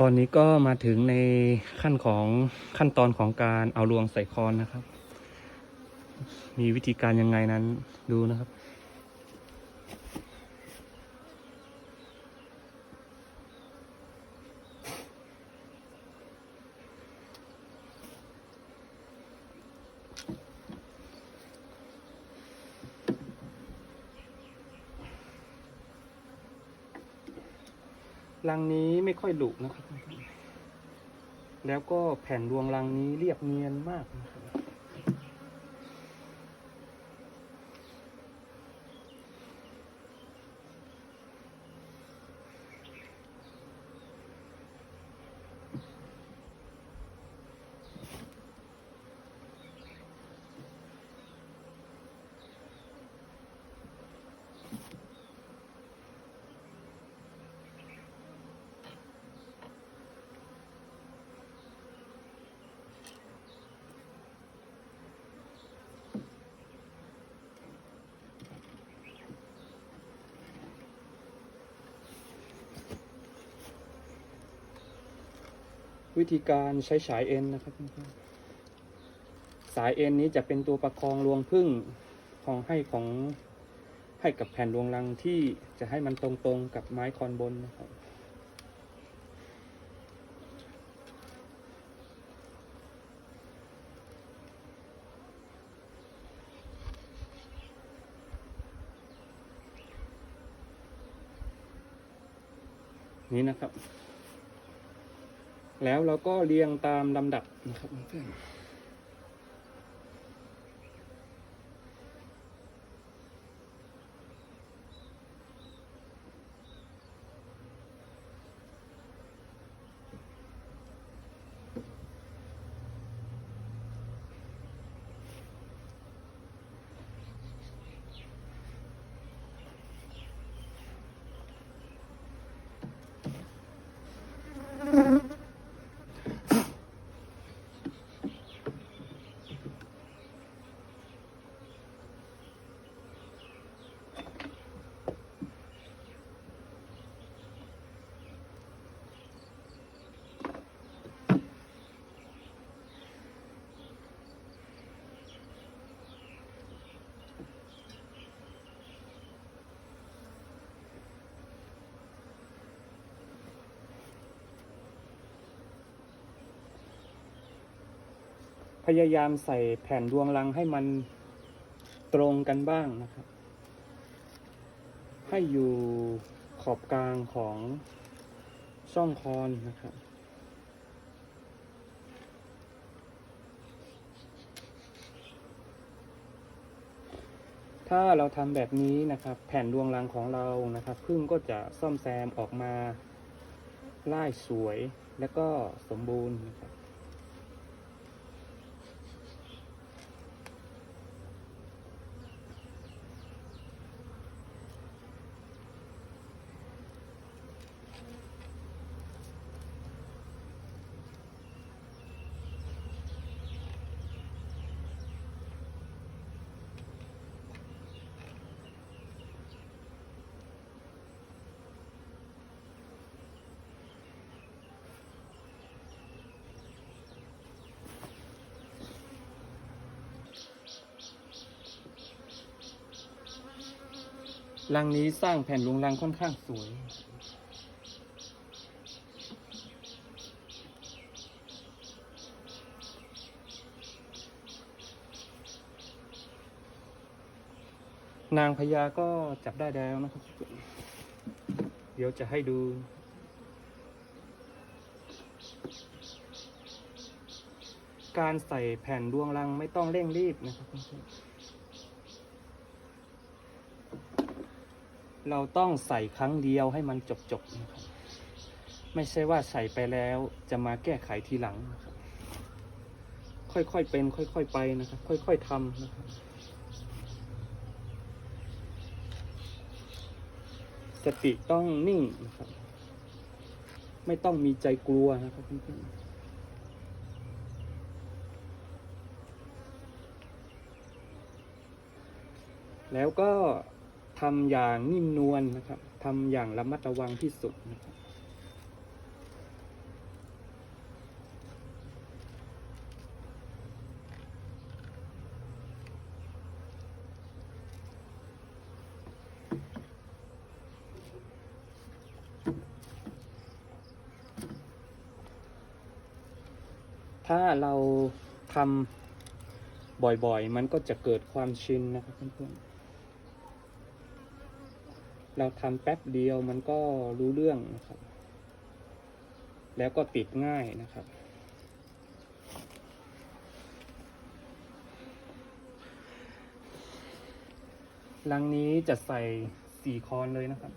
ตอนนี้ก็มาถึงในขั้นของขั้นตอนของการเอารวงใส่คอนนะครับ มีวิธีการยังไงนั้นดูนะครับ รังนี้ไม่ค่อยดุนะครับ แล้วก็แผ่นรวงรังนี้เรียบเนียนมากนะครับ วิธีการใช้สายเอ็นนะครับสายเอ็นนี้จะเป็นตัวประคองรวงพึ่งของให้ของให้กับแผ่นรวงรังที่จะให้มันตรงๆกับไม้คอนบนนะครับนี่นะครับ แล้วเราก็เรียงตามลำดับนะครับเพื่อน พยายามใส่แผ่นรวงรังให้มันตรงกันบ้างนะครับ ให้อยู่ขอบกลางของช่องคอนนะครับถ้าเราทำแบบนี้นะครับ แผ่นรวงรังของเรานะครับพึ่งก็จะซ่อมแซมออกมาล่ายสวยและก็สมบูรณ์นะครับ รังนี้สร้างแผ่นรวงรังค่อนข้างสวย นางพญาก็จับได้แล้วนะครับ เดี๋ยวจะให้ดูการใส่แผ่นรวงรังไม่ต้องเร่งรีบนะครับ เราต้องใส่ครั้งเดียวให้มันจบๆนะครับไม่ใช่ว่าใส่ไปแล้วจะมาแก้ไขทีหลังนะครับค่อยๆเป็นค่อยๆไปนะครับ ค่อยๆทำนะครับสติต้องนิ่งนะครับ ไม่ต้องมีใจกลัวนะครับเพื่อนๆแล้วก็ ทำอย่างนิ่มนวลนนะครับทำอย่างระมัดระวังที่สุดนะครับถ้าเราทำบ่อยๆ มันก็จะเกิดความชินนะครับเพื่อนๆ เราทำแป๊บเดียวมันก็รู้เรื่องนะครับ แล้วก็ติดง่ายนะครับ ลังนี้จะใส่สี่คอนเลยนะครับ